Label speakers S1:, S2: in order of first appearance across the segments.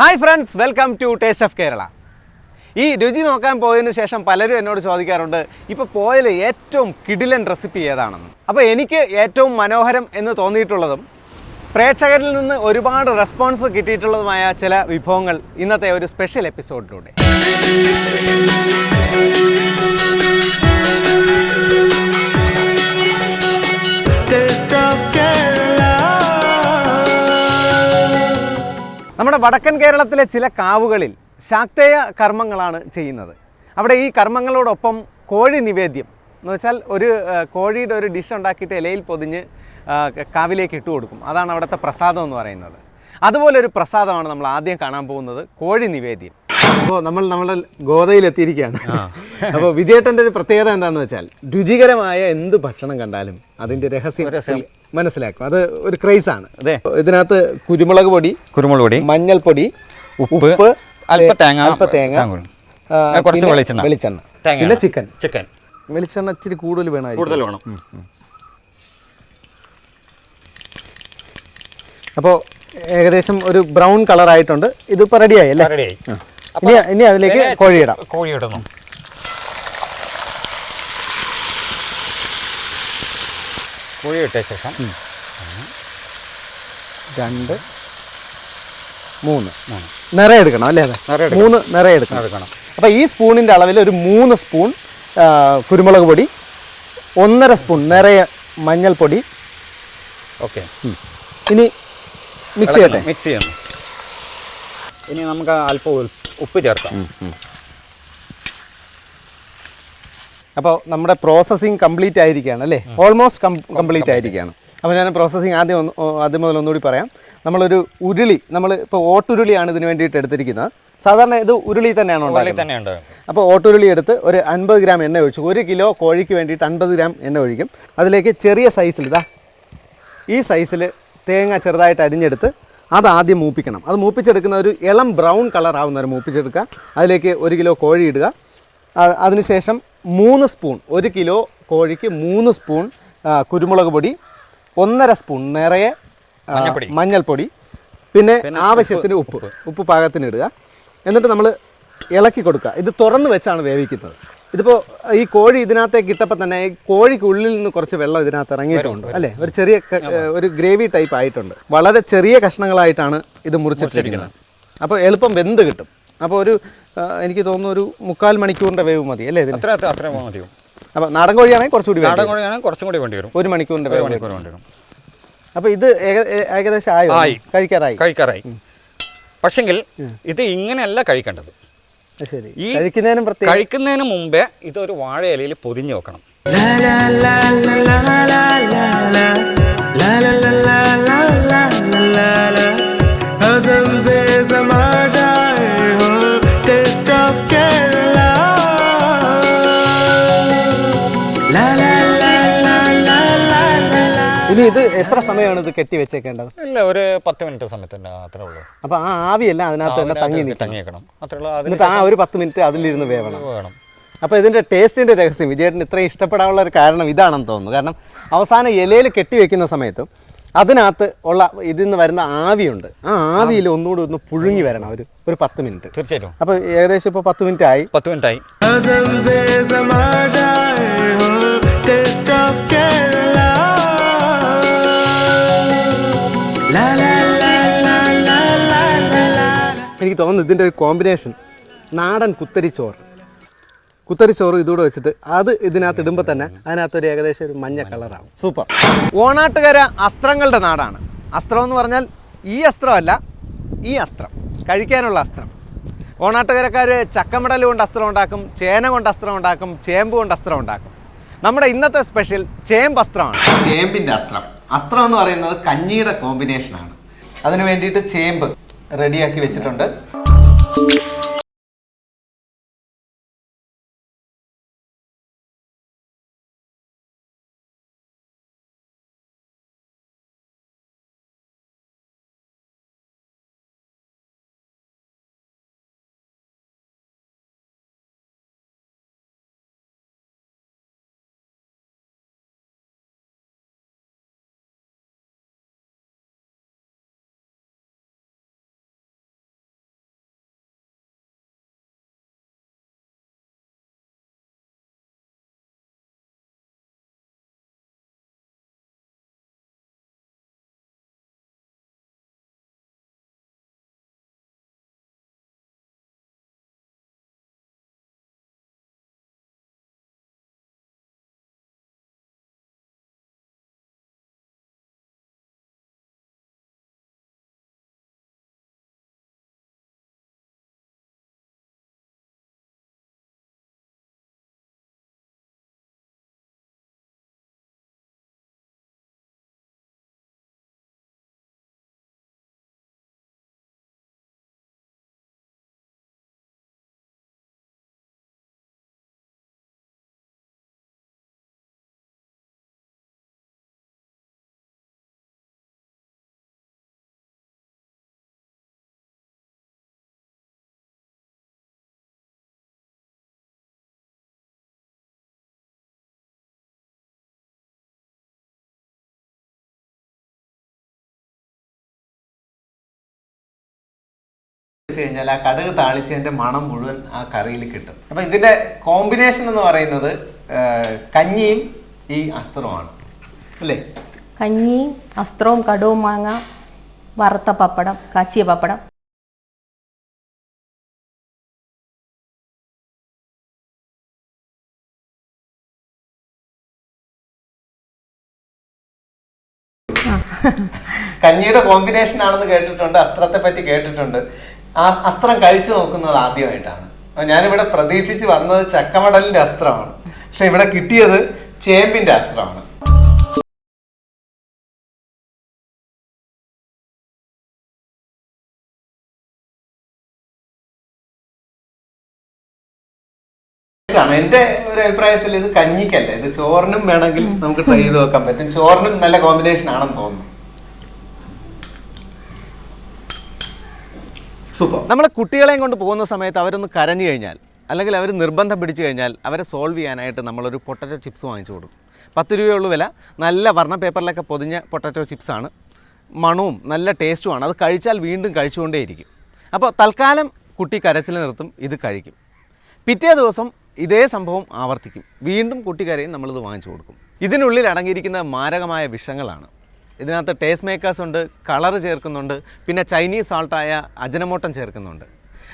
S1: Hi friends welcome to taste of Kerala ഈ രുചി നോക്കാൻ പോയതിന് ശേഷം പലരും എന്നോട് ചോദിക്കാറുണ്ട് ഇപ്പോൾ പോയതിൽ ഏറ്റവും കിടിലൻ റെസിപ്പി ഏതാണെന്ന്? അപ്പോൾ എനിക്ക് ഏറ്റവും മനോഹരം എന്ന് തോന്നിയിട്ടുള്ളതും പ്രേക്ഷകരിൽ നിന്ന് ഒരുപാട് റെസ്പോൺസ് കിട്ടിയിട്ടുള്ളതുമായ ചില വിഭവങ്ങൾ ഇന്നത്തെ ഒരു സ്പെഷ്യൽ എപ്പിസോഡിലൂടെ
S2: ടേസ്റ്റ് ഓഫ് Kerala.
S1: നമ്മുടെ വടക്കൻ കേരളത്തിലെ ചില കാവുകളിൽ ശാക്തേയ കർമ്മങ്ങളാണ് ചെയ്യുന്നത്. അവിടെ ഈ കർമ്മങ്ങളോടൊപ്പം കോഴി നിവേദ്യം എന്ന് വെച്ചാൽ ഒരു കോഴിയുടെ ഒരു ഡിഷ് ഉണ്ടാക്കിയിട്ട് ഇലയിൽ പൊതിഞ്ഞ് കാവിലേക്ക് ഇട്ട് കൊടുക്കും. അതാണ് അവിടുത്തെ പ്രസാദം എന്ന് പറയുന്നത്. അതുപോലെ ഒരു പ്രസാദമാണ് നമ്മൾ ആദ്യം കാണാൻ പോകുന്നത് കോഴി നിവേദ്യം. അപ്പോൾ നമ്മൾ നമ്മുടെ ഗോതയിലെത്തിയിരിക്കുകയാണ് അപ്പോൾ വിജയേട്ടന്റെ ഒരു പ്രത്യേകത എന്താണെന്ന് വെച്ചാൽ രുചികരമായ എന്ത് ഭക്ഷണം കണ്ടാലും അതിന്റെ രഹസ്യം. മനസ്സിലാക്കും. അത് ഒരു ക്രൈസ് ആണ്.
S3: അതെ.
S1: ഇതിനകത്ത് കുരുമുളക് പൊടി
S3: കുരുമുളക് പൊടി
S1: മഞ്ഞൾപ്പൊടി
S3: ഉപ്പ്, അല്പ തേങ്ങ,
S1: അല്പ തേങ്ങ
S3: കുറച്ച് വെളിച്ചെണ്ണ.
S1: വെളിച്ചെണ്ണ. പിന്നെ ചിക്കൻ
S3: ചിക്കൻ
S1: വെളിച്ചെണ്ണ ഇച്ചിരി കൂടുതൽ വേണം
S3: കൂടുതൽ വേണം.
S1: അപ്പോൾ ഏകദേശം ഒരു ബ്രൗൺ കളർ ആയിട്ടുണ്ട് ഇതിപ്പോൾ റെഡിയായി അല്ലേ?
S3: റെഡിയായി
S1: ഇനി ഇനി അതിലേക്ക് കോഴിയിടാം.
S3: കോഴി ഇടുന്നു കോഴി ഇട്ട ശേഷം
S1: രണ്ട് മൂന്ന്. നിറയെ എടുക്കണം അല്ലേ? അതെ. മൂന്ന് നിറയെ എടുക്കണം.
S3: എടുക്കണം.
S1: അപ്പോൾ ഈ സ്പൂണിന്റെ അളവിൽ ഒരു മൂന്ന് സ്പൂൺ കുരുമുളക് പൊടി ഒന്നര സ്പൂൺ നിറയെ മഞ്ഞൾപ്പൊടി.
S3: ഓക്കെ.
S1: ഇനി മിക്സ് ചെയ്യട്ടെ?
S3: മിക്സ് ചെയ്യണം. ഇനി നമുക്ക് അല്പം ഉപ്പ് ചേർക്കാം.
S1: അപ്പോൾ നമ്മുടെ പ്രോസസ്സിങ് കംപ്ലീറ്റ് ആയിരിക്കുകയാണ് അല്ലേ? ഓൾമോസ്റ്റ് കംപ്ലീറ്റ് ആയിരിക്കുകയാണ്. അപ്പോൾ ഞാൻ പ്രോസസ്സിങ് ആദ്യം ഒന്ന് ആദ്യം മുതൽ ഒന്നുകൂടി പറയാം. നമ്മളൊരു ഉരുളി നമ്മൾ ഇപ്പോൾ ഓട്ടുരുളിയാണ് ഇതിന് വേണ്ടിയിട്ട് എടുത്തിരിക്കുന്നത്. സാധാരണ ഇത് ഉരുളി തന്നെയാണ്
S3: ഉണ്ടാകുന്നത്
S1: അപ്പോൾ ഓട്ടുരുളി എടുത്ത് ഒരു അൻപത് ഗ്രാം എണ്ണ ഒഴിച്ചു. ഒരു കിലോ കോഴിക്ക് വേണ്ടിയിട്ട് അൻപത് ഗ്രാം എണ്ണ ഒഴിക്കും. അതിലേക്ക് ചെറിയ സൈസിൽ ഇതാ ഈ സൈസിൽ തേങ്ങ ചെറുതായിട്ട് അരിഞ്ഞെടുത്ത് അത് ആദ്യം മൂപ്പിക്കണം. അത് മൂപ്പിച്ചെടുക്കുന്ന ഒരു ഇളം ബ്രൗൺ കളർ ആവുന്നവരെ മൂപ്പിച്ചെടുക്കുക. അതിലേക്ക് ഒരു കിലോ കോഴി ഇടുക. അതിനുശേഷം മൂന്ന് സ്പൂൺ ഒരു കിലോ കോഴിക്ക് മൂന്ന് സ്പൂൺ കുരുമുളക് പൊടി ഒന്നര സ്പൂൺ നിറയെ
S3: മഞ്ഞൾപ്പൊടി.
S1: മഞ്ഞൾപ്പൊടി പിന്നെ ആവശ്യത്തിന് ഉപ്പ് ഉപ്പ്. പാകത്തിന് ഇടുക എന്നിട്ട് നമ്മൾ ഇളക്കി കൊടുക്കുക. ഇത് തുറന്ന് വെച്ചാണ് വേവിക്കുന്നത്. ഇതിപ്പോൾ ഈ കോഴി ഇതിനകത്തേക്ക് ഇട്ടപ്പോൾ തന്നെ ഈ കോഴിക്ക് ഉള്ളിൽ നിന്ന് കുറച്ച് വെള്ളം ഇതിനകത്ത് ഇറങ്ങിയിട്ടുണ്ട് അല്ലേ? ഒരു ചെറിയ ഒരു ഗ്രേവി ടൈപ്പ് ആയിട്ടുണ്ട്. വളരെ ചെറിയ കഷ്ണങ്ങളായിട്ടാണ് ഇത് മുറിച്ചിട്ടിരിക്കുന്നത്. അപ്പോൾ എളുപ്പം വെന്ത് കിട്ടും. അപ്പോൾ ഒരു എനിക്ക് തോന്നുന്നു ഒരു മുക്കാൽ മണിക്കൂറിന്റെ വേവ് മതി അല്ലേ ഇതിന്
S3: അത്ര അത്ര അത്ര മതിയോ
S1: അപ്പോൾ നാടൻ കോഴിയാണെങ്കിൽ കുറച്ചുകൂടി
S3: നാടൻ കോഴിയാണെങ്കിൽ കുറച്ചും കൂടി വേണ്ടി വരും
S1: ഒരു
S3: മണിക്കൂറിന്റെ
S1: വേവ്
S3: മണിക്കൂർ വേണ്ടി വരും
S1: അപ്പോൾ ഇത് ഏകദേശം ആയോ
S3: ആയി.
S1: കഴിക്കാറായി
S3: കഴിക്കാറായി പക്ഷെങ്കിൽ ഇത് ഇങ്ങനെയല്ല കഴിക്കേണ്ടത്
S1: ശരി
S3: ഈ
S1: കഴിക്കുന്നതിനും പ്രത്യേകം
S3: കഴിക്കുന്നതിന് മുമ്പേ ഇതൊരു വാഴ ഇലയിൽ പൊതിഞ്ഞു വെക്കണം
S2: ലാ ലാ ലാ ലാ ലാ ലാ ലാ ലാ ലാ ലാ la
S1: എത്ര സമയമാണ് ഇത് കെട്ടി വെച്ചേക്കേണ്ടത്?
S3: ഇല്ല ഒരു പത്ത് മിനിറ്റ് സമയത്തിന്റെ അത്രേ ഉള്ളൂ.
S1: അപ്പോൾ ആ ആവിയെല്ലാം അതിനകത്ത് തന്നെ തങ്ങി നിൽക്കണം
S3: തങ്ങി വെക്കണം അത്രേ ഉള്ളൂ. അതിന്
S1: എന്നിട്ട് ആ ഒരു പത്ത് മിനിറ്റ് അതിലിരുന്ന് വേവണം.
S3: വേണം
S1: അപ്പോൾ ഇതിന്റെ ടേസ്റ്റിന്റെ രഹസ്യം വിജയേട്ടൻ ഇത്രയും ഇഷ്ടപ്പെടാനുള്ള ഒരു കാരണം ഇതാണെന്ന് തോന്നുന്നു. കാരണം അവസാനം ഇലയിൽ കെട്ടി വെക്കുന്ന സമയത്തും അതിനകത്ത് ഉള്ള ഇതിൽ നിന്ന് വരുന്ന ആവിയുണ്ട്. ആ ആവിയിൽ ഒന്നുകൂടി ഒന്ന് പുഴുങ്ങി വരണം ഒരു ഒരു പത്ത് മിനിറ്റ്.
S3: തീർച്ചയായിട്ടും.
S1: അപ്പോൾ ഏകദേശം ഇപ്പോൾ പത്ത് മിനിറ്റ് ആയി
S3: പത്ത് മിനിറ്റ് ആയി
S1: എനിക്ക് തോന്നുന്നു ഇതിന്റെ ഒരു കോമ്പിനേഷൻ. നാടൻ കുത്തരിച്ചോറ്. കുത്തരിച്ചോറ് ഇതുകൂടെ വെച്ചിട്ട് അത് ഇതിനകത്ത് ഇടുമ്പോൾ തന്നെ അതിനകത്തൊരു ഏകദേശം ഒരു മഞ്ഞ കളറാവും. സൂപ്പർ. ഓണാട്ടുകര അസ്ത്രങ്ങളുടെ നാടാണ്. അസ്ത്രം എന്ന് പറഞ്ഞാൽ ഈ അസ്ത്രമല്ല ഈ അസ്ത്രം. കഴിക്കാനുള്ള അസ്ത്രം. ഓണാട്ടുകരക്കാർ ചക്കമടൽ കൊണ്ട് അസ്ത്രം ഉണ്ടാക്കും ചേന കൊണ്ട് അസ്ത്രം ഉണ്ടാക്കും ചേമ്പ് കൊണ്ട് അസ്ത്രം ഉണ്ടാക്കും. നമ്മുടെ ഇന്നത്തെ സ്പെഷ്യൽ ചേമ്പ് അസ്ത്രമാണ്. ചേമ്പിന്റെ അസ്ത്രം. അസ്ത്രം എന്ന് പറയുന്നത് കഞ്ഞിയുടെ കോമ്പിനേഷനാണ്. അതിന് വേണ്ടിയിട്ട് ചേമ്പ്. റെഡിയാക്കി വെച്ചിട്ടുണ്ട്. വെച്ച് കഴിഞ്ഞാൽ ആ കടുക് താളിച്ചതിന്റെ മണം മുഴുവൻ ആ കറിയിൽ കിട്ടും. അപ്പൊ ഇതിന്റെ കോമ്പിനേഷൻ എന്ന് പറയുന്നത് കഞ്ഞിയും ഈ അസ്ത്രവുമാണ്. അല്ലേ?
S4: കഞ്ഞി അസ്ത്രവും കടുവും മാങ്ങ വറുത്ത പപ്പടം കാച്ചിയ പപ്പടം.
S1: കഞ്ഞിയുടെ കോമ്പിനേഷൻ ആണെന്ന് കേട്ടിട്ടുണ്ട് അസ്ത്രത്തെ പറ്റി കേട്ടിട്ടുണ്ട്. അസ്ത്രം കഴിച്ചു നോക്കുന്നത് ആദ്യമായിട്ടാണ്. ഞാനിവിടെ പ്രതീക്ഷിച്ച് വന്നത് ചക്കമടലിന്റെ അസ്ത്രമാണ്. പക്ഷെ ഇവിടെ കിട്ടിയത് ചേമ്പിന്റെ അസ്ത്രമാണ്. എന്റെ ഒരു അഭിപ്രായത്തിൽ ഇത് കഞ്ഞിക്കല്ല. ഇത് ചോറിനും വേണമെങ്കിൽ നമുക്ക് ട്രൈ ചെയ്ത് നോക്കാൻ പറ്റും. ചോറിനും നല്ല കോമ്പിനേഷൻ ആണെന്ന് തോന്നുന്നു. സൂപ്പർ. നമ്മൾ കുട്ടികളെയും കൊണ്ട് പോകുന്ന സമയത്ത് അവരൊന്ന് കരഞ്ഞു കഴിഞ്ഞാൽ അല്ലെങ്കിൽ അവർ നിർബന്ധം പിടിച്ചു കഴിഞ്ഞാൽ അവരെ സോൾവ് ചെയ്യാനായിട്ട് നമ്മളൊരു പൊട്ടറ്റോ ചിപ്സ് വാങ്ങിച്ചു കൊടുക്കും. പത്ത് രൂപയുള്ള വില. നല്ല വർണ പേപ്പറിലൊക്കെ പൊതിഞ്ഞ പൊട്ടറ്റോ ചിപ്സാണ് മണവും നല്ല ടേസ്റ്റുമാണ് അത് കഴിച്ചാൽ വീണ്ടും കഴിച്ചുകൊണ്ടേയിരിക്കും. അപ്പോൾ തൽക്കാലം കുട്ടി കരച്ചിൽ നിർത്തും ഇത് കഴിക്കും. പിറ്റേ ദിവസം ഇതേ സംഭവം ആവർത്തിക്കും. വീണ്ടും കുട്ടി കരയും നമ്മളിത് വാങ്ങിച്ചു കൊടുക്കും. ഇതിനുള്ളിൽ അടങ്ങിയിരിക്കുന്ന മാരകമായ വിഷങ്ങളാണ് ഇതിനകത്ത് ടേസ്റ്റ് മേക്കേഴ്സ് ഉണ്ട് കളർ ചേർക്കുന്നുണ്ട് പിന്നെ ചൈനീസ് സാൾട്ടായ അജനമോട്ടം ചേർക്കുന്നുണ്ട്.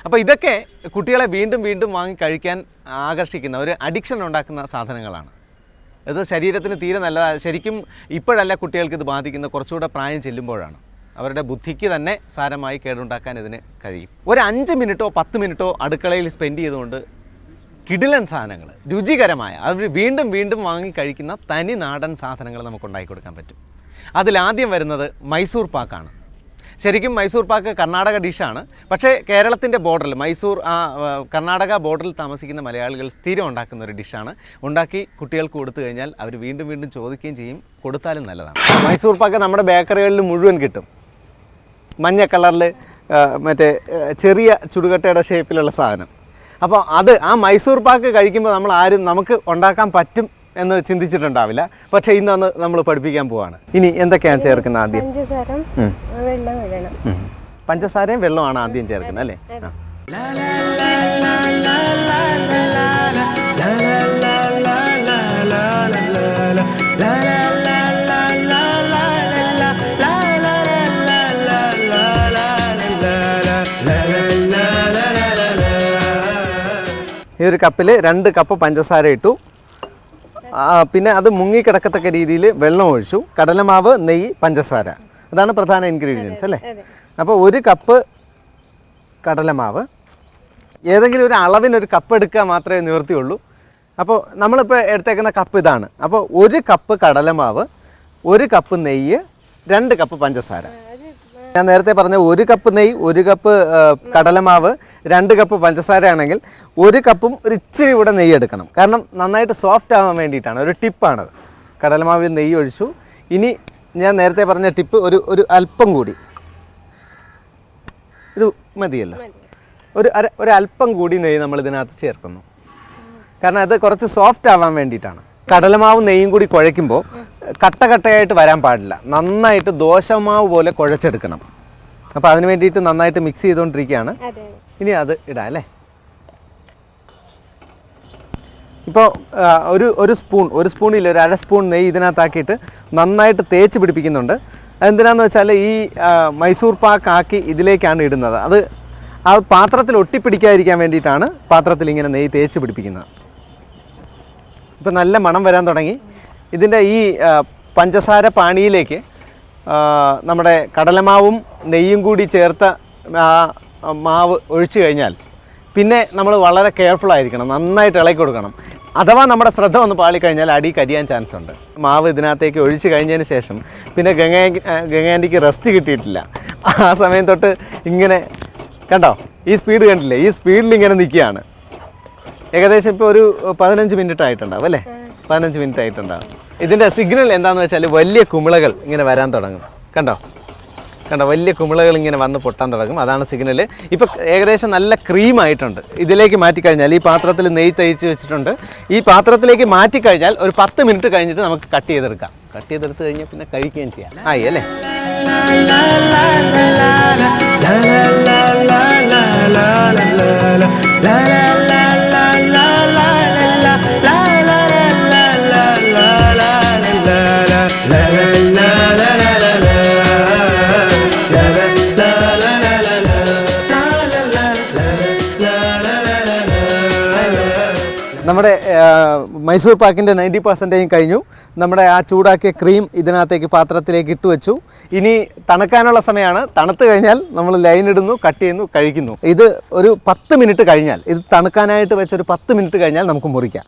S1: അപ്പോൾ ഇതൊക്കെ കുട്ടികളെ വീണ്ടും വീണ്ടും വാങ്ങി കഴിക്കാൻ ആകർഷിക്കുന്ന ഒരു അഡിക്ഷൻ ഉണ്ടാക്കുന്ന സാധനങ്ങളാണ്. ഇത് ശരീരത്തിന് തീരെ നല്ലതാണ് ശരിക്കും ഇപ്പോഴല്ല കുട്ടികൾക്ക് ഇത് ബാധിക്കുന്ന കുറച്ചുകൂടെ പ്രായം ചെല്ലുമ്പോഴാണ്. അവരുടെ ബുദ്ധിക്ക് തന്നെ സാരമായി കേടുണ്ടാക്കാൻ ഇതിന് കഴിയും. ഒരു അഞ്ച് മിനിറ്റോ പത്ത് മിനിറ്റോ അടുക്കളയിൽ സ്പെൻഡ് ചെയ്തുകൊണ്ട് കിടിലൻ സാധനങ്ങൾ രുചികരമായ അവർ വീണ്ടും വീണ്ടും വാങ്ങി കഴിക്കുന്ന തനി നാടൻ സാധനങ്ങൾ നമുക്ക് ഉണ്ടാക്കി കൊടുക്കാൻ പറ്റും. അതിലാദ്യം വരുന്നത് മൈസൂർ പാക്കാണ്. ശരിക്കും മൈസൂർ പാക്ക് കർണാടക ഡിഷാണ്. പക്ഷേ കേരളത്തിന്റെ ബോർഡറിൽ മൈസൂർ ആ കർണാടക ബോർഡറിൽ താമസിക്കുന്ന മലയാളികൾ സ്ഥിരം ഉണ്ടാക്കുന്ന ഒരു ഡിഷാണ്. ഉണ്ടാക്കി കുട്ടികൾക്ക് കൊടുത്തു കഴിഞ്ഞാൽ അവർ വീണ്ടും വീണ്ടും ചോദിക്കുകയും ചെയ്യും കൊടുത്താലും നല്ലതാണ്. മൈസൂർ പാക്ക് നമ്മുടെ ബേക്കറികളിൽ മുഴുവൻ കിട്ടും. മഞ്ഞ കളറിൽ മറ്റേ ചെറിയ ചുടുകട്ടയുടെ ഷേപ്പിലുള്ള സാധനം. അപ്പോൾ അത് ആ മൈസൂർ പാക്ക് കഴിക്കുമ്പോൾ നമ്മൾ ആരും നമുക്ക് ഉണ്ടാക്കാൻ പറ്റും എന്ന് ചിന്തിച്ചിട്ടുണ്ടാവില്ല. പക്ഷേ ഇന്നൊന്ന് നമ്മൾ പഠിപ്പിക്കാൻ പോവാണ്. ഇനി എന്തൊക്കെയാണ് ചേർക്കുന്നത് ആദ്യം? പഞ്ചസാരയും വെള്ളമാണ് ആദ്യം ചേർക്കുന്നത് അല്ലേ. ഈ ഒരു കപ്പിൽ രണ്ട് കപ്പ് പഞ്ചസാര ഇട്ടു. പിന്നെ അത് മുങ്ങിക്കിടക്കത്തക്ക രീതിയിൽ വെള്ളം ഒഴിച്ചു. കടലമാവ് നെയ്യ് പഞ്ചസാര. അതാണ് പ്രധാന ഇൻഗ്രീഡിയൻസ് അല്ലേ? അപ്പോൾ ഒരു കപ്പ് കടലമാവ്. ഏതെങ്കിലും ഒരു അളവിനൊരു കപ്പ് എടുക്കുക മാത്രമേ നിവർത്തിയുള്ളൂ അപ്പോൾ നമ്മളിപ്പോൾ എടുത്തേക്കുന്ന കപ്പ് ഇതാണ്. അപ്പോൾ ഒരു കപ്പ് കടലമാവ് ഒരു കപ്പ് നെയ്യ് രണ്ട് കപ്പ് പഞ്ചസാര. ഞാൻ നേരത്തെ പറഞ്ഞ ഒരു കപ്പ് നെയ് ഒരു കപ്പ് കടലമാവ് രണ്ട് കപ്പ് പഞ്ചസാര ആണെങ്കിൽ ഒരു കപ്പും ഒരു ഇച്ചിരി ഇവിടെ നെയ്യ് എടുക്കണം. കാരണം നന്നായിട്ട് സോഫ്റ്റ് ആവാൻ വേണ്ടിയിട്ടാണ്. ഒരു ടിപ്പാണത് കടലമാവിൽ നെയ്യ് ഒഴിച്ചു. ഇനി ഞാൻ നേരത്തെ പറഞ്ഞ ടിപ്പ് ഒരു ഒരു അല്പം കൂടി. ഇത് മതിയല്ലോ. ഒരു അര ഒരു അല്പം കൂടി നെയ്യ് നമ്മൾ ഇതിനകത്ത് ചേർക്കുന്നു. കാരണം അത് കുറച്ച് സോഫ്റ്റ് ആവാൻ വേണ്ടിയിട്ടാണ്. കടലമാവും നെയ്യും കൂടി കുഴയ്ക്കുമ്പോൾ കട്ട കട്ടയായിട്ട് വരാൻ പാടില്ല. നന്നായിട്ട് ദോശമാവ് പോലെ കുഴച്ചെടുക്കണം. അപ്പോൾ അതിന് വേണ്ടിയിട്ട് നന്നായിട്ട് മിക്സ് ചെയ്തുകൊണ്ടിരിക്കുകയാണ് ഇനി അത് ഇടാം അല്ലേ? ഇപ്പോൾ ഒരു ഒരു സ്പൂൺ ഒരു സ്പൂണിൽ ഒരു അര സ്പൂൺ നെയ്യ് ഇതിനകത്താക്കിയിട്ട് നന്നായിട്ട് തേച്ച് പിടിപ്പിക്കുന്നുണ്ട്. അതെന്തിനാന്ന് വെച്ചാൽ ഈ മൈസൂർ പാക്ക് ആക്കി ഇതിലേക്കാണ് ഇടുന്നത്. അത് ആ പാത്രത്തിൽ ഒട്ടിപ്പിടിക്കാതിരിക്കാൻ വേണ്ടിയിട്ടാണ് പാത്രത്തിൽ ഇങ്ങനെ നെയ്യ് തേച്ച് പിടിപ്പിക്കുന്നത്. ഇപ്പം നല്ല മണം വരാൻ തുടങ്ങി. ഇതിന്റെ ഈ പഞ്ചസാര പാണിയിലേക്ക് നമ്മുടെ കടലമാവും നെയ്യും കൂടി ചേർത്ത മാവ് ഒഴിച്ചു കഴിഞ്ഞാൽ പിന്നെ നമ്മൾ വളരെ കെയർഫുൾ ആയിരിക്കണം നന്നായിട്ട് ഇളക്കി കൊടുക്കണം. അഥവാ നമ്മുടെ ശ്രദ്ധ ഒന്ന് പാളിക്കഴിഞ്ഞാൽ അടി കരിയാൻ ചാൻസ് ഉണ്ട്. മാവ് ഇതിനകത്തേക്ക് ഒഴിച്ചു കഴിഞ്ഞതിന് ശേഷം പിന്നെ ഗംഗ ഗംഗാന്റിക്ക് റെസ്റ്റ് കിട്ടിയിട്ടില്ല. ആ സമയം തൊട്ട് ഇങ്ങനെ കണ്ടോ? ഈ സ്പീഡ് കണ്ടില്ലേ? ഈ സ്പീഡിൽ ഇങ്ങനെ നിൽക്കുകയാണ്. ഏകദേശം ഇപ്പോൾ ഒരു പതിനഞ്ച് മിനിറ്റ് ആയിട്ടുണ്ടാവും അല്ലേ? പതിനഞ്ച് മിനിറ്റ് ആയിട്ടുണ്ടാവും ഇതിന്റെ സിഗ്നൽ എന്താണെന്ന് വെച്ചാൽ വലിയ കുമിളകൾ ഇങ്ങനെ വരാൻ തുടങ്ങും കണ്ടോ കണ്ടോ വലിയ കുമിളകൾ ഇങ്ങനെ വന്ന് പൊട്ടാൻ തുടങ്ങും അതാണ് സിഗ്നൽ ഇപ്പോൾ ഏകദേശം നല്ല ക്രീം ആയിട്ടുണ്ട് ഇതിലേക്ക് മാറ്റിക്കഴിഞ്ഞാൽ ഈ പാത്രത്തിൽ നെയ്യ് തയ്ച്ച് വെച്ചിട്ടുണ്ട് ഈ പാത്രത്തിലേക്ക് മാറ്റിക്കഴിഞ്ഞാൽ ഒരു പത്ത് മിനിറ്റ് കഴിഞ്ഞിട്ട് നമുക്ക് കട്ട് ചെയ്തെടുക്കാം കട്ട് ചെയ്തെടുത്ത് കഴിഞ്ഞാൽ പിന്നെ കഴിക്കുകയും ചെയ്യാം ആയി അല്ലേ നമ്മുടെ മൈസൂർ പാക്കിന്റെ നയന്റി പെർസെന്റേജും കഴിഞ്ഞു. നമ്മുടെ ആ ചൂടാക്കിയ ക്രീം ഇതിനകത്തേക്ക് പാത്രത്തിലേക്ക് ഇട്ട് വെച്ചു. ഇനി തണുക്കാനുള്ള സമയമാണ്. തണുത്ത് കഴിഞ്ഞാൽ നമ്മൾ ലൈൻ ഇടുന്നു കട്ട് ചെയ്യുന്നു കഴിക്കുന്നു. ഇത് ഒരു പത്ത് മിനിറ്റ് കഴിഞ്ഞാൽ ഇത് തണുക്കാനായിട്ട് വെച്ചൊരു പത്ത് മിനിറ്റ് കഴിഞ്ഞാൽ നമുക്ക് മുറിക്കാം.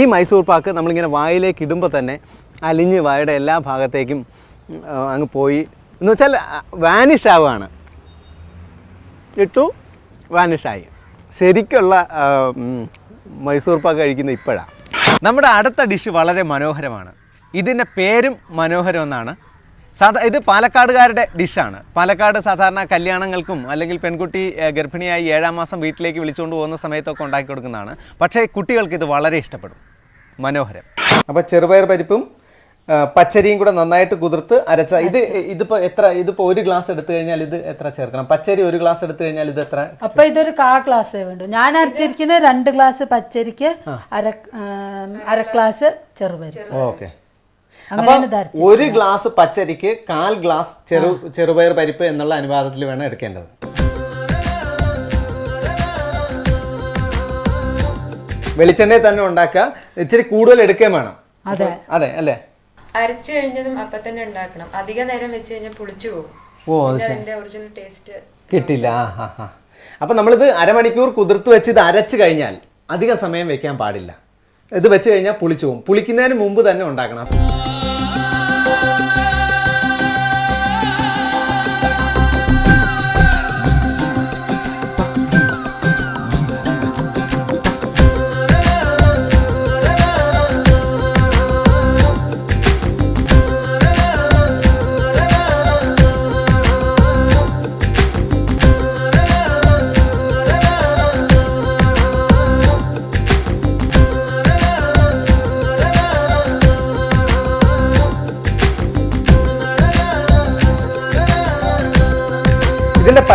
S1: ഈ മൈസൂർ പാക്ക് നമ്മളിങ്ങനെ വായിലേക്ക് ഇടുമ്പോൾ തന്നെ അലിഞ്ഞ് വായുടെ എല്ലാ ഭാഗത്തേക്കും അങ്ങ് പോയി. എന്ന് വെച്ചാൽ വാനിഷ് ആവുകയാണ്. ഇട്ടു വാനിഷായി ശരിക്കുള്ള മൈസൂർ പാക്ക് കഴിക്കുന്ന ഇപ്പോഴാണ് നമ്മുടെ അടുത്ത ഡിഷ് വളരെ മനോഹരമാണ്. ഇതിന്റെ പേരും മനോഹരം എന്നാണ്. സാധാ ഇത് പാലക്കാടുകാരുടെ ഡിഷാണ് പാലക്കാട് സാധാരണ കല്യാണങ്ങൾക്കും അല്ലെങ്കിൽ പെൺകുട്ടി ഗർഭിണിയായി ഏഴാം മാസം വീട്ടിലേക്ക് വിളിച്ചുകൊണ്ട് പോകുന്ന സമയത്തൊക്കെ ഉണ്ടാക്കി കൊടുക്കുന്നതാണ്. പക്ഷേ കുട്ടികൾക്ക് ഇത് വളരെ ഇഷ്ടപ്പെടും. മനോഹരം. അപ്പോൾ ചെറുപയർ പരിപ്പും പച്ചരിയും കൂടെ നന്നായിട്ട് കുതിർത്ത് അരച്ച ഇത് ഇതിപ്പോ എത്ര ഇതിപ്പോ ഒരു ഗ്ലാസ് എടുത്തു കഴിഞ്ഞാൽ ഇത് എത്ര ചേർക്കണം? പച്ചരി ഒരു ഗ്ലാസ് എടുത്തു കഴിഞ്ഞാൽ ഇത് എത്ര
S5: അപ്പൊ ഇതൊരു കാ ഗ്ലാസ് വേണ്ടു. ഞാൻ അരച്ചിരിക്കുന്ന രണ്ട് ഗ്ലാസ് പച്ചരിക്ക് അര അര ഗ്ലാസ് ചെറുപയർ.
S1: ഓക്കെ. ഒരു ഗ്ലാസ് പച്ചരിക്ക് കാൽ ഗ്ലാസ് ചെറു ചെറുപയർ പരിപ്പ് എന്നുള്ള അനുപാതത്തിൽ വേണം എടുക്കേണ്ടത്. വെളിച്ചെണ്ണയിൽ തന്നെ ഉണ്ടാക്കുക. ഇച്ചിരി കൂടുതൽ എടുക്കുകയും വേണം.
S5: അതെ.
S1: അതെ അല്ലേ?
S6: അരച്ചു കഴിഞ്ഞതും അപ്പൊ തന്നെ ഉണ്ടാക്കണം. അധിക നേരം വെച്ച് കഴിഞ്ഞാൽ പുളിച്ചു പോകും.
S1: ഓ അത്
S6: അതിന്റെ ഒറിജിനൽ ടേസ്റ്റ്
S1: കിട്ടില്ല ആ. അപ്പം നമ്മളിത് അരമണിക്കൂർ കുതിർത്ത് വെച്ച് ഇത് അരച്ചു കഴിഞ്ഞാൽ അധിക സമയം വെക്കാൻ പാടില്ല. ഇത് വെച്ച് കഴിഞ്ഞാൽ പുളിച്ചു പോകും. പുളിക്കുന്നതിന് മുമ്പ് തന്നെ ഉണ്ടാക്കണം.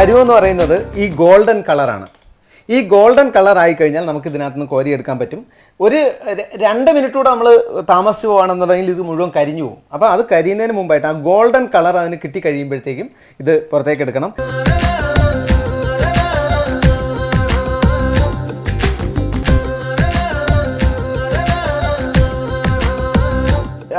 S1: ഇതിന്റെ എന്ന് പറയുന്നത് ഈ ഗോൾഡൻ കളറാണ്. ഈ ഗോൾഡൻ കളർ ആയി കഴിഞ്ഞാൽ നമുക്ക് ഇതിനകത്ത് നിന്ന് കോരിയെടുക്കാൻ പറ്റും. ഒരു രണ്ട് മിനിറ്റ് കൂടെ നമ്മൾ താമസിച്ച് പോകുകയാണെന്നുണ്ടെങ്കിൽ ഇത് മുഴുവൻ കരിഞ്ഞു പോകും. അപ്പോൾ അത് കരിയുന്നതിന് മുമ്പായിട്ട് ആ ഗോൾഡൻ കളർ അതിന് കിട്ടി കഴിയുമ്പോഴത്തേക്കും ഇത് പുറത്തേക്ക് എടുക്കണം.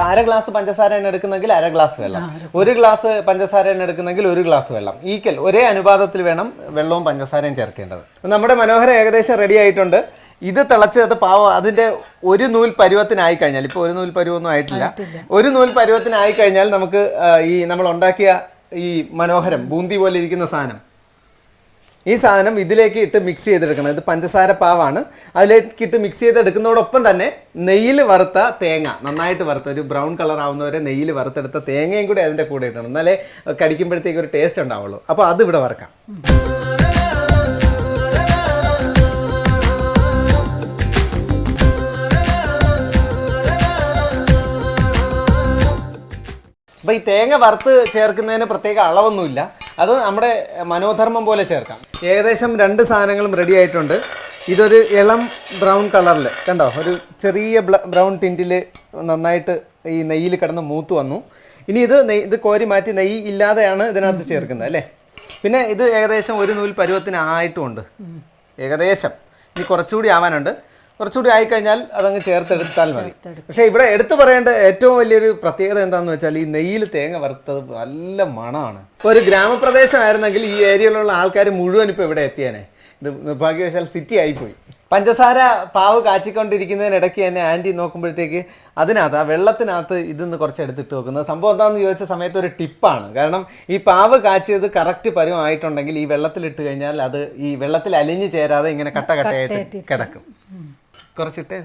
S1: അര ഗ്ലാസ് പഞ്ചസാര തന്നെ എടുക്കുന്നെങ്കിൽ അര ഗ്ലാസ് വെള്ളം. ഒരു ഗ്ലാസ് പഞ്ചസാര തന്നെ എടുക്കുന്നെങ്കിൽ ഒരു ഗ്ലാസ് വെള്ളം. ഈക്വൽ ഒരേ അനുപാതത്തിൽ വേണം വെള്ളവും പഞ്ചസാരയും ചേർക്കേണ്ടത്. നമ്മുടെ മനോഹര ഏകദേശം റെഡി ആയിട്ടുണ്ട്. ഇത് തിളച്ച് അത് പാവം അതിന്റെ ഒരു നൂൽ പരുവത്തിനായി കഴിഞ്ഞാൽ ഇപ്പോൾ ഒരു നൂൽ പരുവൊന്നും ആയിട്ടില്ല. ഒരു നൂൽ പരുവത്തിനായി കഴിഞ്ഞാൽ നമുക്ക് ഈ നമ്മൾ ഉണ്ടാക്കിയ ഈ മനോഹരം ബൂന്തി പോലെ ഇരിക്കുന്ന സാധനം ഈ സാധനം ഇതിലേക്ക് ഇട്ട് മിക്സ് ചെയ്തെടുക്കണം. ഇത് പഞ്ചസാര പാവാണ്. അതിലേക്ക് ഇട്ട് മിക്സ് ചെയ്തെടുക്കുന്നതോടൊപ്പം തന്നെ നെയ്യിൽ വറുത്ത തേങ്ങ നന്നായിട്ട് വറുത്ത ഒരു ബ്രൗൺ കളർ ആവുന്നവരെ നെയ്യിൽ വറുത്തെടുത്ത തേങ്ങയും കൂടി അതിന്റെ കൂടെ ഇടണം. എന്നാലേ കടിക്കുമ്പോഴത്തേക്ക് ഒരു ടേസ്റ്റ് ഉണ്ടാവുള്ളൂ. അപ്പോൾ അത് ഇവിടെ വറുക്കാം. അപ്പോൾ ഈ തേങ്ങ വറുത്ത് ചേർക്കുന്നതിന് പ്രത്യേക അളവൊന്നുമില്ല. അത് നമ്മുടെ മനോധർമ്മം പോലെ ചേർക്കാം. ഏകദേശം രണ്ട് സാധനങ്ങളും റെഡി ആയിട്ടുണ്ട്. ഇതൊരു ഇളം ബ്രൗൺ കളറിൽ കണ്ടോ? ഒരു ചെറിയ ബ്രൗൺ ടിന്റിൽ നന്നായിട്ട് ഈ നെയ്യിൽ കിടന്ന് മൂത്ത് വന്നു. ഇനി ഇത് നെയ് ഇത് കോരി മാറ്റി നെയ്യ് ഇല്ലാതെയാണ് ഇതിനകത്ത് ചേർക്കുന്നത് അല്ലേ? പിന്നെ ഇത് ഏകദേശം ഒരു നൂൽ പരുവത്തിനായിട്ടുമുണ്ട് ഏകദേശം. ഇനി കുറച്ചുകൂടി ആവാനുണ്ട്. കുറച്ചുകൂടി ആയിക്കഴിഞ്ഞാൽ അതങ്ങ് ചേർത്തെടുത്താൽ മതി. പക്ഷേ ഇവിടെ എടുത്തു പറയേണ്ട ഏറ്റവും വലിയൊരു പ്രത്യേകത എന്താണെന്ന് വെച്ചാൽ ഈ നെയ്യിൽ തേങ്ങ വറുത്തത് നല്ല മണമാണ്. ഇപ്പോൾ ഒരു ഗ്രാമപ്രദേശമായിരുന്നെങ്കിൽ ഈ ഏരിയയിലുള്ള ആൾക്കാർ മുഴുവൻ ഇപ്പോൾ ഇവിടെ എത്തിയേനെ. ഇത് നിർഭാഗ്യവശാൽ സിറ്റി ആയിപ്പോയി. പഞ്ചസാര പാവ് കാച്ചിക്കൊണ്ടിരിക്കുന്നതിനിടയ്ക്ക് തന്നെ ആന്റി നോക്കുമ്പോഴത്തേക്ക് അതിനകത്ത് ആ വെള്ളത്തിനകത്ത് ഇതിന്ന് കുറച്ച് എടുത്തിട്ട് വെക്കുന്നത് സംഭവം എന്താണെന്ന് ചോദിച്ച സമയത്ത് ഒരു ടിപ്പാണ്. കാരണം ഈ പാവ് കാച്ചിയത് കറക്റ്റ് പരുവമായിട്ടുണ്ടെങ്കിൽ ഈ വെള്ളത്തിലിട്ട് കഴിഞ്ഞാൽ അത് ഈ വെള്ളത്തിൽ അലിഞ്ഞു ചേരാതെ ഇങ്ങനെ കട്ട കട്ടയായിട്ട് കിടക്കും. കുറച്ചിട്ടേ.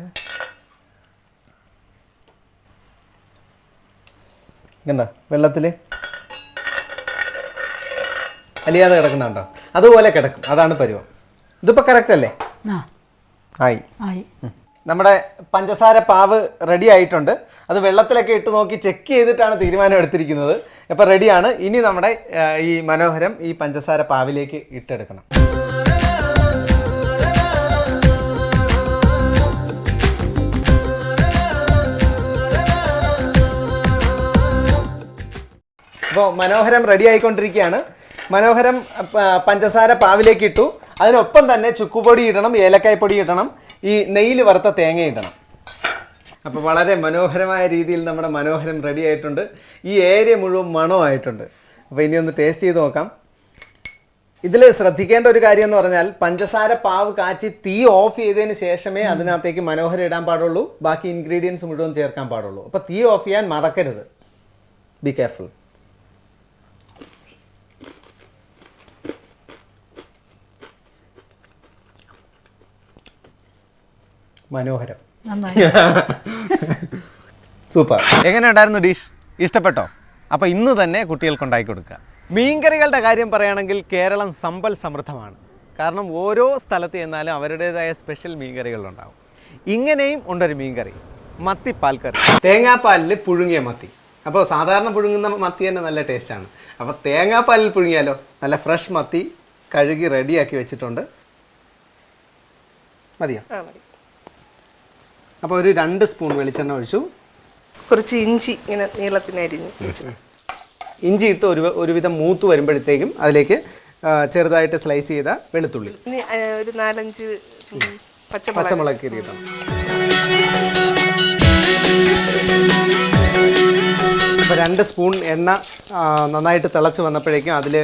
S1: കണ്ട വെള്ളത്തിൽ അലിയാതെ കിടക്കുന്നുണ്ടോ അതുപോലെ കിടക്കും. അതാണ് പരുവം. ഇതിപ്പോൾ കറക്റ്റ് അല്ലേ? ആയി.
S5: ആയി.
S1: നമ്മുടെ പഞ്ചസാര പാവ് റെഡി ആയിട്ടുണ്ട്. അത് വെള്ളത്തിലൊക്കെ ഇട്ട് നോക്കി ചെക്ക് ചെയ്തിട്ടാണ് തീരുമാനം എടുത്തിരിക്കുന്നത്. അപ്പോൾ റെഡിയാണ് ഇനി നമ്മുടെ ഈ മനോഹരം ഈ പഞ്ചസാര പാവിലേക്ക് ഇട്ടെടുക്കണം. അപ്പോൾ മനോഹരം റെഡി ആയിക്കൊണ്ടിരിക്കുകയാണ്. മനോഹരം പഞ്ചസാര പാവിലേക്ക് ഇട്ടു. അതിനൊപ്പം തന്നെ ചുക്കുപൊടി ഇടണം ഏലക്കായ് പൊടി ഇടണം ഈ നെയ്യിൽ വറുത്ത തേങ്ങ ഇടണം. അപ്പോൾ വളരെ മനോഹരമായ രീതിയിൽ നമ്മുടെ മനോഹരം റെഡി ആയിട്ടുണ്ട്. ഈ ഏരിയ മുഴുവൻ മണമായിട്ടുണ്ട് അപ്പോൾ ഇനി ഒന്ന് ടേസ്റ്റ് ചെയ്ത് നോക്കാം. ഇതിൽ ശ്രദ്ധിക്കേണ്ട ഒരു കാര്യം എന്ന് പറഞ്ഞാൽ പഞ്ചസാര പാവ് കാച്ചി തീ ഓഫ് ചെയ്തതിന് ശേഷമേ അതിനകത്തേക്ക് മനോഹരം ഇടാൻ പാടുള്ളൂ. ബാക്കി ഇൻഗ്രീഡിയൻസ് മുഴുവൻ ചേർക്കാൻ പാടുള്ളൂ. അപ്പോൾ തീ ഓഫ് ചെയ്യാൻ മറക്കരുത്. ബി കെയർഫുൾ മനോഹരം. സൂപ്പർ. എങ്ങനെ ഉണ്ടായിരുന്നു ഡിഷ്? ഇഷ്ടപ്പെട്ടോ? അപ്പോൾ ഇന്ന് തന്നെ കുട്ടികൾക്ക് ഉണ്ടാക്കി കൊടുക്കുക. മീൻകറികളുടെ കാര്യം പറയുകയാണെങ്കിൽ കേരളം സമ്പൽ സമൃദ്ധമാണ്. കാരണം ഓരോ സ്ഥലത്ത് ചെന്നാലും അവരുടേതായ സ്പെഷ്യൽ മീൻകറികളുണ്ടാവും. ഇങ്ങനെയും ഉണ്ടൊരു മീൻകറി. മത്തി പാൽക്കറി. തേങ്ങാപ്പാലിൽ പുഴുങ്ങിയ മത്തി. അപ്പോൾ സാധാരണ പുഴുങ്ങുന്ന മത്തി തന്നെ നല്ല ടേസ്റ്റാണ് അപ്പോൾ തേങ്ങാപ്പാലിൽ പുഴുങ്ങിയാലോ? നല്ല ഫ്രഷ് മത്തി കഴുകി റെഡിയാക്കി വെച്ചിട്ടുണ്ട്. മതിയോ? അപ്പോൾ ഒരു രണ്ട് സ്പൂൺ വെളിച്ചെണ്ണ ഒഴിച്ചു.
S7: കുറച്ച് ഇഞ്ചി ഇങ്ങനെ നീളത്തിനരിഞ്ഞ്
S1: ഇഞ്ചി ഇട്ട് ഒരു ഒരുവിധം മൂത്ത് വരുമ്പോഴത്തേക്കും അതിലേക്ക് ചെറുതായിട്ട് സ്ലൈസ് ചെയ്ത വെളുത്തുള്ളി.
S7: ഒരു നാലഞ്ച് പച്ചമുളക്.
S1: പച്ചമുളക് കീറിയിട്ടം അപ്പോൾ രണ്ട് സ്പൂൺ എണ്ണ നന്നായിട്ട് തിളച്ച് വന്നപ്പോഴേക്കും അതിൽ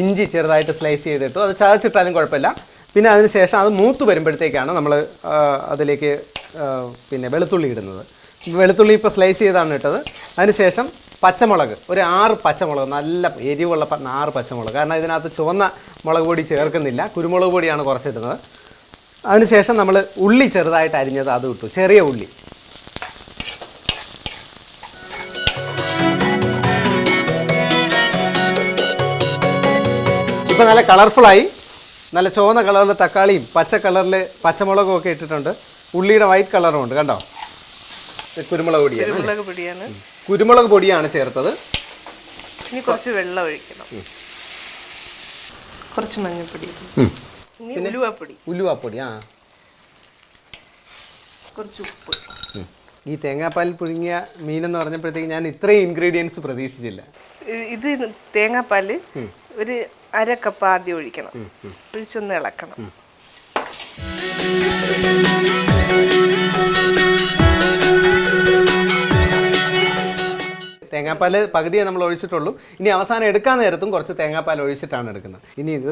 S1: ഇഞ്ചി ചെറുതായിട്ട് സ്ലൈസ് ചെയ്തിട്ടു. അത് ചതച്ചിട്ടാലും കുഴപ്പമില്ല. പിന്നെ അതിന് ശേഷം അത് മൂത്ത് വരുമ്പോഴത്തേക്കാണ് നമ്മൾ അതിലേക്ക് പിന്നെ വെളുത്തുള്ളി ഇടുന്നത്. വെളുത്തുള്ളി ഇപ്പോൾ സ്ലൈസ് ചെയ്താണ് ഇട്ടത്. അതിനുശേഷം പച്ചമുളക് ഒരു ആറ് പച്ചമുളക് നല്ല എരിവുള്ള ആറ് പച്ചമുളക്. കാരണം ഇതിനകത്ത് ചുവന്ന മുളക് പൊടി ചേർക്കുന്നില്ല. കുരുമുളക് പൊടിയാണ് കുറച്ചിടുന്നത് അതിനുശേഷം നമ്മൾ ഉള്ളി ചെറുതായിട്ട് അരിഞ്ഞത് അത് ഇട്ടു. ചെറിയ ഉള്ളി. ഇപ്പോൾ നല്ല കളർഫുള്ളായി നല്ല ചുവന്ന കളറിൽ തക്കാളിയും പച്ച കളറിൽ പച്ചമുളകും ഒക്കെ ഇട്ടിട്ടുണ്ട്. ഉള്ളിയുടെ വൈറ്റ് കളറും ഉണ്ട് കണ്ടോ? കുരുമുളക് പൊടിയാണ്.
S7: കുരുമുളക് പൊടിയാണ്.
S1: കുരുമുളക് പൊടിയാണ് ചേർത്തത്.
S7: ഇനി കുറച്ച് വെള്ളം ഒഴിക്കണം. കുറച്ച് മഞ്ഞൾപ്പൊടി ഇനി ഉലുവപ്പൊടി.
S1: ഉലുവാപ്പൊടി ആ.
S7: കുറച്ച് ഉപ്പ്.
S1: ഈ തേങ്ങാപ്പാലിൽ പുഴുങ്ങിയ മീനെന്ന് പറഞ്ഞപ്പോഴത്തേക്ക് ഞാൻ ഇത്രയും ഇൻഗ്രീഡിയൻസ് പ്രതീക്ഷിച്ചില്ല.
S7: ഇത് തേങ്ങാപ്പാൽ ഒരു അര കപ്പ് ആദ്യം ഒഴിക്കണം. ഒഴിച്ചൊന്ന് ഇളക്കണം.
S1: തേങ്ങാപ്പാൽ പകുതിയെ നമ്മൾ ഒഴിച്ചിട്ടുള്ളൂ. ഇനി അവസാനം എടുക്കാൻ നേരത്തും കുറച്ച് തേങ്ങാപ്പാൽ ഒഴിച്ചിട്ടാണ് എടുക്കുന്നത്. ഇനി ഇത്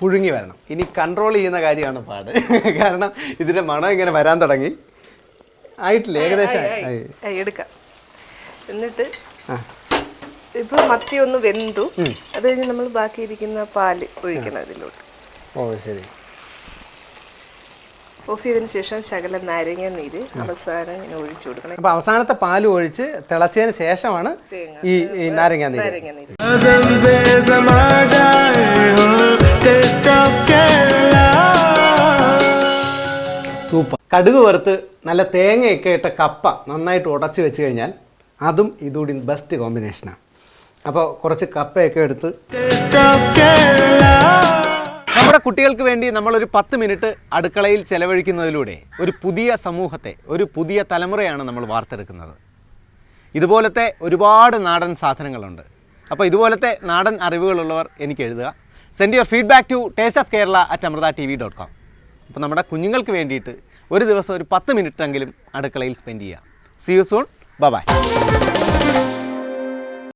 S1: പുഴുങ്ങി വരണം. ഇനി കൺട്രോൾ ചെയ്യുന്ന കാര്യമാണ് പാട്. കാരണം ഇതിന്റെ മണം ഇങ്ങനെ വരാൻ തുടങ്ങി. ആയിട്ടില്ല? ഏകദേശം.
S7: എടുക്കാം. എന്നിട്ട് ഇപ്പൊ മത്തി ഒന്ന് വെന്തു. അത് കഴിഞ്ഞ് നമ്മൾ ബാക്കിയിരിക്കുന്ന പാൽ ഒഴിക്കണം അതിലോട്ട്.
S1: ഓ ശരി.
S7: ഓഫ് ശേഷം ശകലം നാരങ്ങ നീര് അവസാനം ഇങ്ങനെ ഒഴിച്ചു കൊടുക്കണം.
S1: അപ്പൊ അവസാനത്തെ പാൽ ഒഴിച്ച് തിളച്ചതിന് ശേഷമാണ് ഈ നാരങ്ങ നീര്. സൂപ്പർ. കടുക് വറുത്ത് നല്ല തേങ്ങയൊക്കെ ഇട്ട കപ്പ നന്നായിട്ട് ഉടച്ച് വെച്ച് കഴിഞ്ഞാൽ അതും ഇതുകൂടി ബെസ്റ്റ് കോമ്പിനേഷനാണ് അപ്പോൾ കുറച്ച് കപ്പയൊക്കെ എടുത്ത് നമ്മുടെ കുട്ടികൾക്ക് വേണ്ടി നമ്മളൊരു പത്ത് മിനിറ്റ് അടുക്കളയിൽ ചെലവഴിക്കുന്നതിലൂടെ ഒരു പുതിയ സമൂഹത്തെ ഒരു പുതിയ തലമുറയാണ് നമ്മൾ വാർത്തെടുക്കുന്നത്. ഇതുപോലത്തെ ഒരുപാട് നാടൻ സാധനങ്ങളുണ്ട്. അപ്പോൾ ഇതുപോലത്തെ നാടൻ അറിവുകളുള്ളവർ എനിക്ക് എഴുതുക. Send your feedback to taste of Kerala at Amrita T V dot com അപ്പോൾ നമ്മുടെ കുഞ്ഞുങ്ങൾക്ക് വേണ്ടിയിട്ട് ഒരു ദിവസം ഒരു പത്ത് മിനിറ്റെങ്കിലും അടുക്കളയിൽ സ്പെൻഡ് ചെയ്യുക. C you soon by